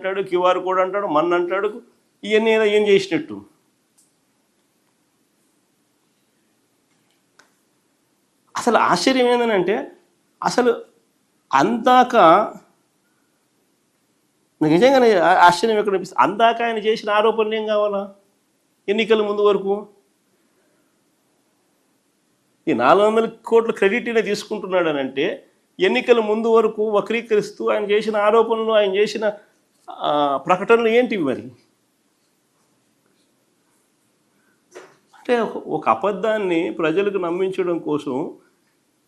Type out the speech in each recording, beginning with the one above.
అంటాడు QR code అంటాడు మన్ అంటాడు ఇవన్నీ ఏదో ఏం చేసినట్టు. అసలు ఆశ్చర్యం ఏంటంటే అసలు అందాక నిజంగానే ఆశ్చర్యం ఎక్కడ అనిపిస్తుంది? అందాక ఆయన చేసిన ఆరోపణలు ఏం కావాలా? ఎన్నికల ముందు వరకు? ఈ నాలుగు వందల కోట్ల క్రెడిట్ ఈయన తీసుకుంటున్నాడు అంటే ఎన్నికల ముందు వరకు వక్రీకరిస్తూ ఆయన చేసిన ఆరోపణలు ఆయన చేసిన ప్రకటనలు ఏంటివి మరి? అంటే ఒక- అబద్ధాన్ని ప్రజలకు నమ్మించడం కోసం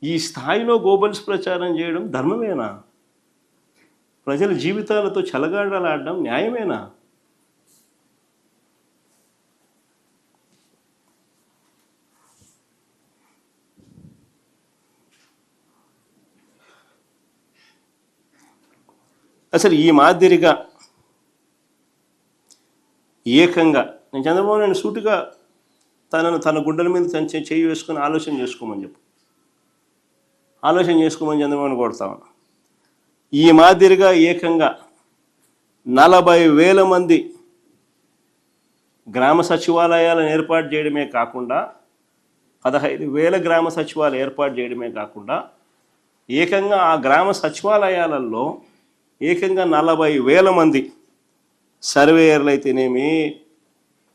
ఈ స్థాయిలో గోబల్స్ ప్రచారం చేయడం ధర్మమేనా? ప్రజల జీవితాలతో చెలగాడలాడడం న్యాయమేనా? అసలు ఈ మాదిరిగా ఏకంగా. నేను చంద్రబాబు నాయుడు సూటిగా తనను తన గుండెల మీద తన చేయి వేసుకొని ఆలోచన చేసుకోమని చెప్పు. ఆలోచన చేసుకోమని చంద్రబాబుని కొడతాను ఈ మాదిరిగా ఏకంగా నలభై వేల మంది గ్రామ సచివాలయాలను ఏర్పాటు చేయడమే కాకుండా పదహైదు వేల గ్రామ సచివాలయాలు ఏర్పాటు చేయడమే కాకుండా ఏకంగా ఆ గ్రామ సచివాలయాలలో ఏకంగా నలభై వేల మంది సర్వేయర్లు అయితేనేమి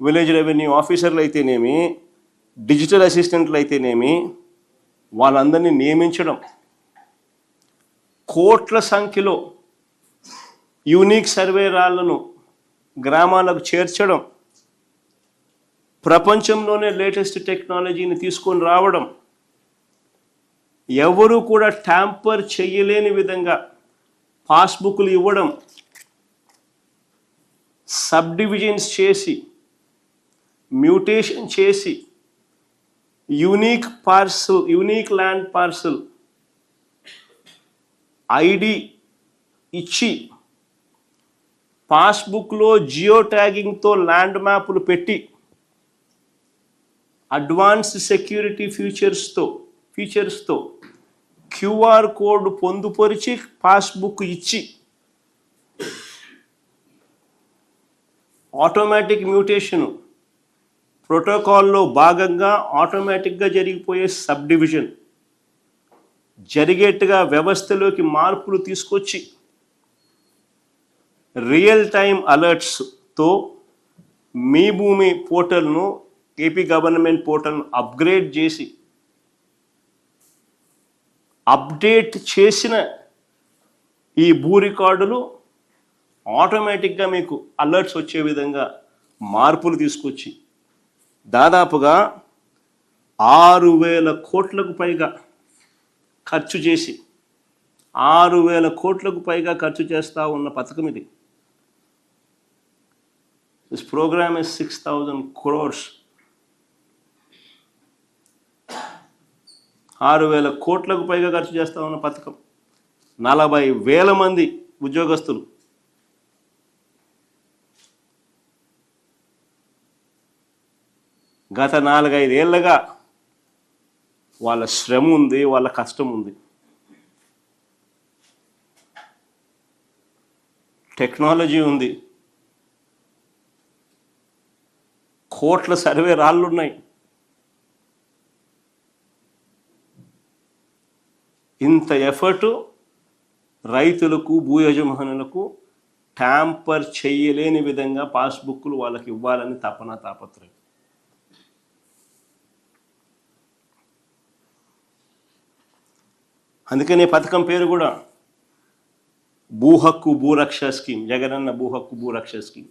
విలేజ్ రెవెన్యూ ఆఫీసర్లు అయితేనేమి డిజిటల్ అసిస్టెంట్లు అయితేనేమి వాళ్ళందరినీ నియమించడం. కోట్ల సంఖ్యలో యూనిక్ సర్వేరాళ్ళను గ్రామాలకు చేర్చడం. ప్రపంచంలోనే లేటెస్ట్ టెక్నాలజీని తీసుకొని రావడం. ఎవరు కూడా ట్యాంపర్ చేయలేని విధంగా పాస్బుక్లు ఇవ్వడం. సబ్ డివిజన్స్ చేసి మ్యూటేషన్ చేసి unique parcel unique land parcel ID ఇచ్చి పాస్బుక్లో జియో ట్యాగింగ్తో ల్యాండ్ మ్యాప్లు పెట్టి అడ్వాన్స్ సెక్యూరిటీ ఫీచర్స్తో ఫీచర్స్తో క్యూఆర్ కోడ్ పొందుపరిచి పాస్బుక్ ఇచ్చి ఆటోమేటిక్ మ్యూటేషను ప్రోటోకాల్లో భాగంగా ఆటోమేటిక్గా జరిగిపోయే సబ్ డివిజన్. జరిగేట్టుగా వ్యవస్థలోకి మార్పులు తీసుకొచ్చి రియల్ టైం అలర్ట్స్తో మీ భూమి పోర్టల్ను ఏపీ గవర్నమెంట్ పోర్టల్ను అప్గ్రేడ్ చేసి అప్డేట్ చేసిన ఈ భూ రికార్డులు ఆటోమేటిక్గా మీకు అలర్ట్స్ వచ్చే విధంగా మార్పులు తీసుకొచ్చి దాదాపుగా ఆరు వేల కోట్లకు పైగా ఖర్చు చేసి ఆరు వేల కోట్లకు పైగా ఖర్చు చేస్తూ ఉన్న పథకం ఇది. This program is six thousand crores ఆరు వేల కోట్లకు పైగా ఖర్చు చేస్తూ ఉన్న పథకం. నలభై వేల మంది ఉద్యోగస్తులు గత నాలుగైదేళ్ళుగా వాళ్ళ శ్రమ ఉంది వాళ్ళ కష్టం ఉంది టెక్నాలజీ ఉంది. కోట్ల సర్వే రాళ్ళు ఉన్నాయి ఇంత ఎఫర్టు రైతులకు భూ యజమానులకు ట్యాంపర్ చేయలేని విధంగా పాస్బుక్లు వాళ్ళకి ఇవ్వాలని తపన తాపత్రయం. అందుకనే పథకం పేరు కూడా భూ హక్కు భూరక్ష స్కీమ్ జగనన్న భూ హక్కు భూరక్ష స్కీమ్.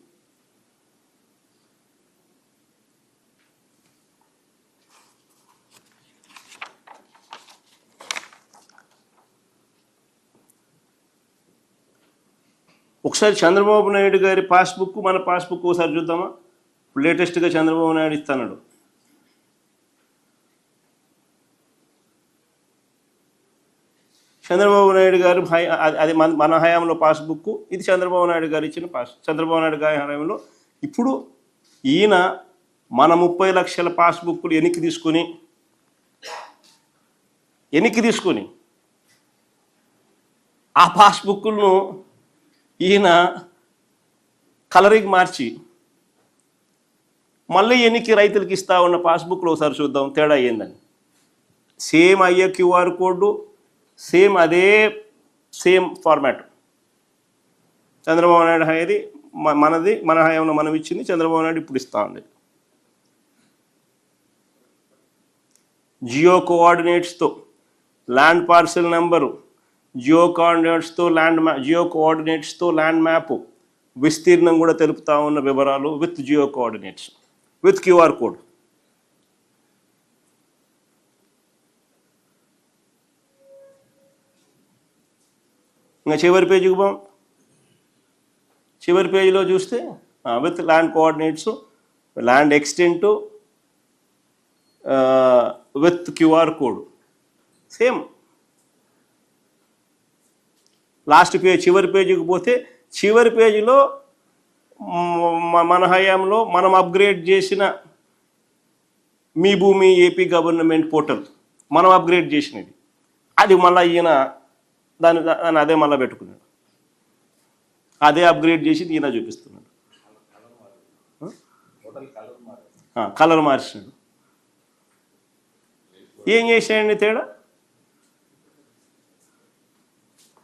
ఒకసారి చంద్రబాబు నాయుడు గారి పాస్బుక్ మన పాస్బుక్ ఒకసారి చూద్దామా? లేటెస్ట్గా చంద్రబాబు నాయుడు ఇస్తున్నాడు చంద్రబాబు నాయుడు గారు అది- మన హయాంలో పాస్బుక్ ఇది చంద్రబాబు నాయుడు గారు ఇచ్చిన పాస్ చంద్రబాబు నాయుడు గారి హయాంలో ఇప్పుడు ఈయన మన ముప్పై లక్షల పాస్బుక్లు ఎన్నిక తీసుకొని ఎన్నిక తీసుకొని ఆ పాస్బుక్లను ఈయన కలరింగ్ మార్చి మళ్ళీ ఎన్నికి రైతులకి ఇస్తా ఉన్న పాస్బుక్లో ఒకసారి చూద్దాం తేడా ఏందని. సేమ్ అయ్యే క్యూఆర్ కోడ్ సేమ్ అదే సేమ్ ఫార్మాట్. చంద్రబాబు నాయుడు హయాది మనది మన హయాంలో మనం ఇచ్చింది చంద్రబాబు నాయుడు ఇప్పుడు ఇస్తా ఉంది. జియో కోఆర్డినేట్స్తో ల్యాండ్ పార్సెల్ నెంబరు జియో కోఆర్డినేట్స్తో ల్యాండ్ మ్యా జియో కోఆర్డినేట్స్తో ల్యాండ్ మ్యాప్ విస్తీర్ణం కూడా తెలుపుతా ఉన్న వివరాలు with geo coordinates with QR code. ఇంకా చివరి పేజీకి పోం చివరి పేజీలో చూస్తే with land coordinates land extent with QR code same last page చివరి పేజీకి పోతే చివరి పేజీలో మన హయాంలో మనం అప్గ్రేడ్ చేసిన Mee Bhoomi AP government portal మనం అప్గ్రేడ్ చేసినది. అది మళ్ళీ ఈయన దాని దాన్ని అదే మళ్ళీ పెట్టుకున్నాడు. అదే అప్గ్రేడ్ చేసి ఈయన చూపిస్తున్నాడు. కలర్ మార్చినాడు ఏం చేసాయండి తేడా?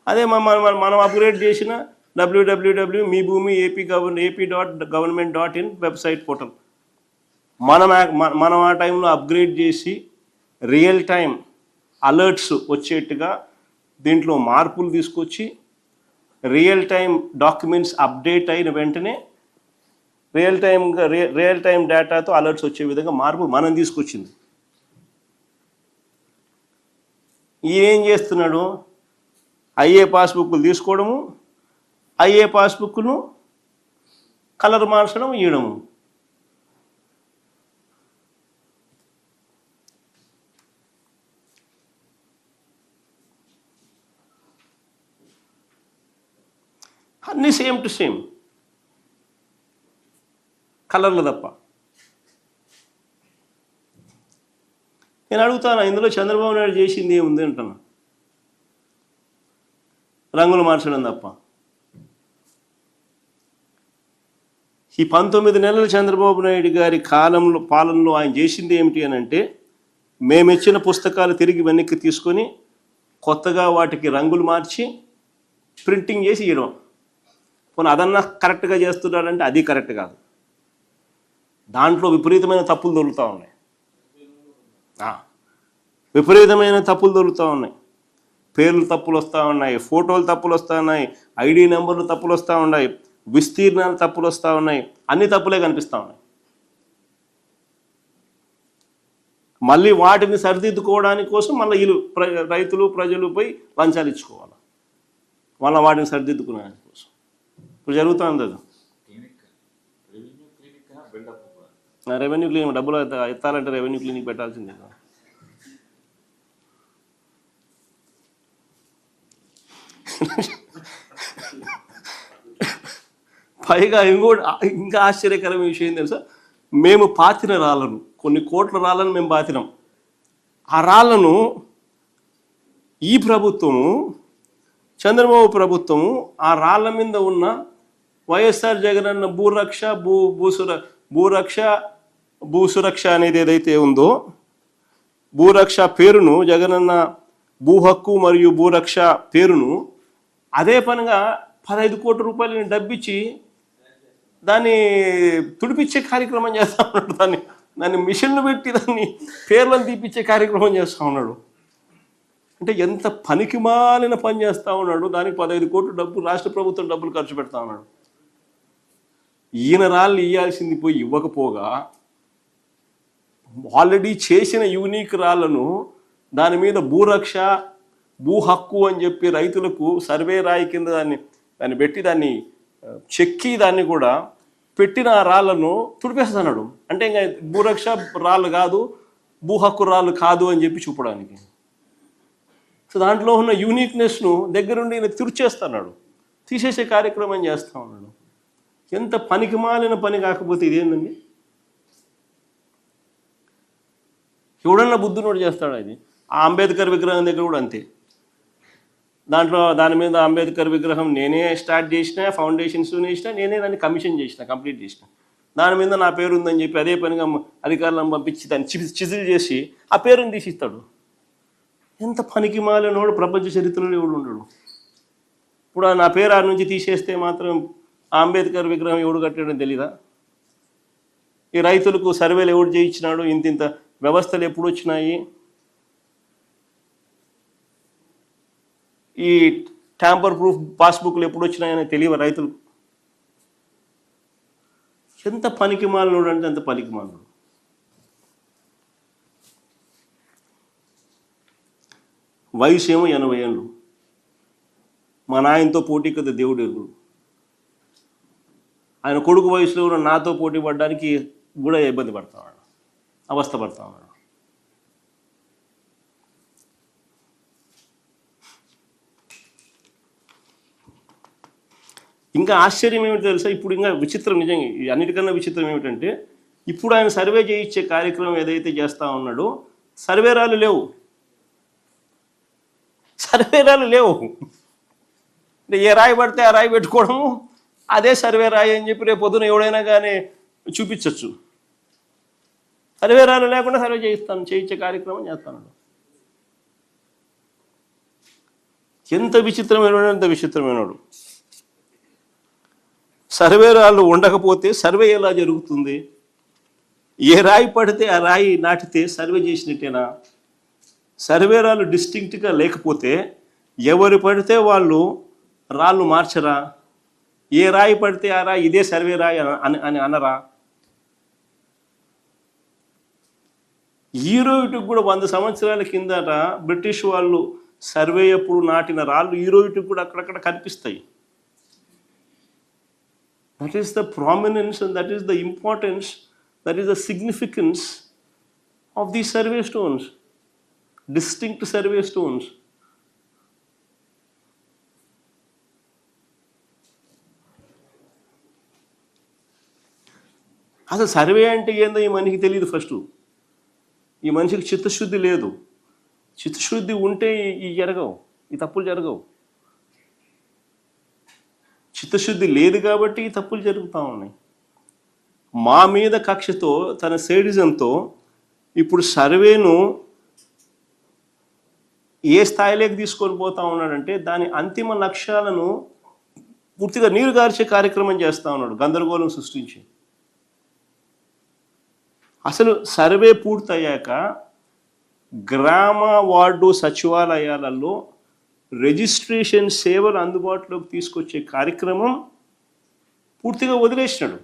అదే మన మన- మనం అప్గ్రేడ్ చేసిన డబ్ల్యూడబ్ల్యూడబ్ల్యూ Mee Bhoomi AP govern AP dot government dot in website portal మనం మన- మనం ఆ టైంలో అప్గ్రేడ్ చేసి రియల్ టైం అలర్ట్స్ వచ్చేట్టుగా దీంట్లో మార్పులు తీసుకొచ్చి రియల్ టైం డాక్యుమెంట్స్ అప్డేట్ అయిన వెంటనే రియల్ టైం రియల్ టైం డేటాతో అలర్ట్స్ వచ్చే విధంగా మార్పు మనం తీసుకొచ్చింది. ఈయన ఏం చేస్తున్నాడు? అయ్యే పాస్బుక్లు తీసుకోవడము అయ్యే పాస్బుక్ను కలర్ మార్చడం ఇవ్వడము అన్నీ సేమ్ టు సేమ్ కలర్లు తప్ప. నేను అడుగుతాను ఇందులో చంద్రబాబు నాయుడు చేసింది ఏముంది అంటున్నా? రంగులు మార్చడం తప్ప. ఈ పంతొమ్మిది నెలల చంద్రబాబు నాయుడు గారి కాలంలో పాలనలో ఆయన చేసింది ఏమిటి అని అంటే మేమిచ్చిన పుస్తకాలు తిరిగి వెనక్కి తీసుకొని కొత్తగా వాటికి రంగులు మార్చి ప్రింటింగ్ చేసి ఇవ్వడం పోనీ అదన్నా కరెక్ట్గా చేస్తున్నాడంటే అది కరెక్ట్ కాదు. దాంట్లో విపరీతమైన తప్పులు దొరుకుతూ ఉన్నాయి. విపరీతమైన తప్పులు దొరుకుతూ ఉన్నాయి. పేర్లు తప్పులు వస్తూ ఉన్నాయి ఫోటోలు తప్పులు వస్తూ ఉన్నాయి ఐడి నెంబర్లు తప్పులు వస్తూ ఉన్నాయి విస్తీర్ణాలు తప్పులు వస్తూ ఉన్నాయి అన్ని తప్పులే కనిపిస్తూ ఉన్నాయి. మళ్ళీ వాటిని సరిదిద్దుకోవడానికి కోసం మళ్ళీ వీళ్ళు ప్ర రైతులు ప్రజలు పోయి లంచాలు ఇచ్చుకోవాలి. మళ్ళీ వాటిని సరిదిద్దుకునే కోసం ఇప్పుడు జరుగుతుంది అది. రెవెన్యూ క్లినిక్ డబ్బులు ఎత్త- ఎత్తాలంటే రెవెన్యూ క్లినిక్ పెట్టాల్సిందే కదా. పైగా ఇంకోటి ఇంకా ఆశ్చర్యకరమైన విషయం తెలుసా? మేము పాతిన రాళ్ళను కొన్ని కోట్ల రాళ్ళను మేము పాతినాం. ఆ రాళ్ళను ఈ ప్రభుత్వము చంద్రబాబు ప్రభుత్వము ఆ రాళ్ళ మీద ఉన్న వైఎస్ఆర్ జగనన్న భూరక్ష భూ భూసుర భూరక్ష భూసురక్ష అనేది ఏదైతే ఉందో భూరక్ష పేరును జగనన్న భూ హక్కు మరియు భూరక్ష పేరును అదే పనిగా పదహైదు కోట్ల రూపాయలని డబ్బిచ్చి దాన్ని తుడిపించే కార్యక్రమం చేస్తా ఉన్నాడు. దాన్ని దాన్ని మిషన్లు పెట్టి దాన్ని పేర్లను తీపిచ్చే కార్యక్రమం చేస్తూ ఉన్నాడు. అంటే ఎంత పనికి మాలిన పని చేస్తా ఉన్నాడు. దానికి పదహైదు కోట్లు డబ్బు రాష్ట్ర ప్రభుత్వం డబ్బులు ఖర్చు పెడతా ఉన్నాడు. ఈయన రాళ్ళు ఇవ్వాల్సింది పోయి ఇవ్వకపోగా ఆల్రెడీ చేసిన యూనిక్ రాళ్ళను దాని మీద భూరక్ష భూ హక్కు అని చెప్పి రైతులకు సర్వే రాయి కింద దాన్ని దాన్ని పెట్టి దాన్ని చెక్కి దాన్ని కూడా పెట్టిన ఆ రాళ్ళను తుడిపేస్తున్నాడు అంటే ఇంకా భూరక్ష రాళ్ళు కాదు భూ హక్కు రాళ్ళు కాదు అని చెప్పి చూపడానికి. సో దాంట్లో ఉన్న యూనిక్నెస్ను దగ్గరుండి ఈయన తుడిచేస్తున్నాడు. తీసేసే కార్యక్రమం చేస్తా ఉన్నాడు. ఎంత పనికిమాలిన పని కాకపోతే ఇదేందండి? ఎవడన్నా బుద్ధునోడు చేస్తాడు అది ఆ అంబేద్కర్ విగ్రహం దగ్గర కూడా అంతే. దాంట్లో దాని మీద అంబేద్కర్ విగ్రహం నేనే స్టార్ట్ చేసిన ఫౌండేషన్స్ వేసిన నేనే దాన్ని కమిషన్ చేసిన కంప్లీట్ చేసిన. దాని మీద నా పేరు ఉందని చెప్పి అదే పనిగా అధికారులను పంపించి దాన్ని చిజిల్ చేసి ఆ పేరుని తీసిస్తాడు. ఎంత పనికి మాలినోడు ప్రపంచ చరిత్రలో ఎవడు ఉండడు? ఇప్పుడు నా పేరు ఆ నుంచి తీసేస్తే మాత్రం అంబేద్కర్ విగ్రహం ఎవడు కట్టాడని తెలీదా? ఈ రైతులకు సర్వేలు ఎవడు చేయించినాడు? ఇంత ఇంత వ్యవస్థలు ఎప్పుడు వచ్చినాయి? ఈ ట్యాంపర్ ప్రూఫ్ పాస్బుక్లు ఎప్పుడు వచ్చినాయని తెలియదు రైతులకు? ఎంత పనికి మాలినోడు అంటే అంత పనికి మాలినోడు వయసు ఏమో ఎనభై ఏళ్ళు. మా నాయనతో పోటీ కదా దేవుడు ఎరుగుడు. ఆయన కొడుకు వయసులో ఉన్న నాతో పోటీ పడడానికి కూడా ఇబ్బంది పడతా ఉన్నాడు అవస్థ పడతా ఉన్నాడు ఇంకా ఆశ్చర్యం ఏమిటి తెలుసా? ఇప్పుడు ఇంకా విచిత్రం నిజంగా అన్నిటికన్నా విచిత్రం ఏమిటంటే ఇప్పుడు ఆయన సర్వే చేయించే కార్యక్రమం ఏదైతే చేస్తా ఉన్నాడో సర్వేరాలు లేవు. సర్వేరాలు లేవు. అంటే ఏ రాయి పడితే ఆ రాయి పెట్టుకోవడము? అదే సర్వే రాయి అని చెప్పి రేపు పొద్దున ఎవడైనా కానీ చూపించవచ్చు సర్వేరాలు లేకుండా సర్వే చేయిస్తాను చేయించే కార్యక్రమం చేస్తాను. ఎంత విచిత్రమైన ఎంత విచిత్రమైనడు సర్వేరాళ్ళు ఉండకపోతే సర్వే ఎలా జరుగుతుంది? ఏ రాయి పడితే ఆ రాయి నాటితే సర్వే చేసినట్టేనా? సర్వేరాలు డిస్టింక్ట్గా లేకపోతే ఎవరు పడితే వాళ్ళు రాళ్ళు మార్చరా? ఏ రాయి పడితే ఆ రాయి ఇదే సర్వే రాయి అని అని అనరా? ఈ కూడా వంద సంవత్సరాల కిందట బ్రిటిష్ వాళ్ళు సర్వే అప్పుడు నాటిన రాళ్ళు ఈ కూడా అక్కడక్కడ కనిపిస్తాయి. That is the prominence and that is the importance that is the significance of the survey stones distinct survey stones అసలు సర్వే అంటే ఏందో ఈ మనిషికి తెలియదు ఫస్ట్. ఈ మనిషికి చిత్తశుద్ధి లేదు. చిత్తశుద్ధి ఉంటే ఈ- జరగవు. ఈ తప్పులు జరగవు. చిత్తశుద్ధి లేదు కాబట్టి ఈ తప్పులు జరుగుతూ ఉన్నాయి. మా మీద కక్షతో తన సేడిజంతో ఇప్పుడు సర్వేను ఏ స్థాయిలోకి తీసుకొని పోతా ఉన్నాడంటే దాని అంతిమ లక్ష్యాలను పూర్తిగా నీరు గార్చే కార్యక్రమం చేస్తా ఉన్నాడు. గందరగోళం సృష్టించి. అసలు సర్వే పూర్తయ్యాక గ్రామ వార్డు సచివాలయాలలో రిజిస్ట్రేషన్ సేవలు అందుబాటులోకి తీసుకొచ్చే కార్యక్రమం పూర్తిగా వదిలేసినాడు.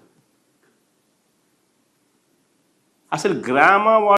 అసలు గ్రామ వార్డు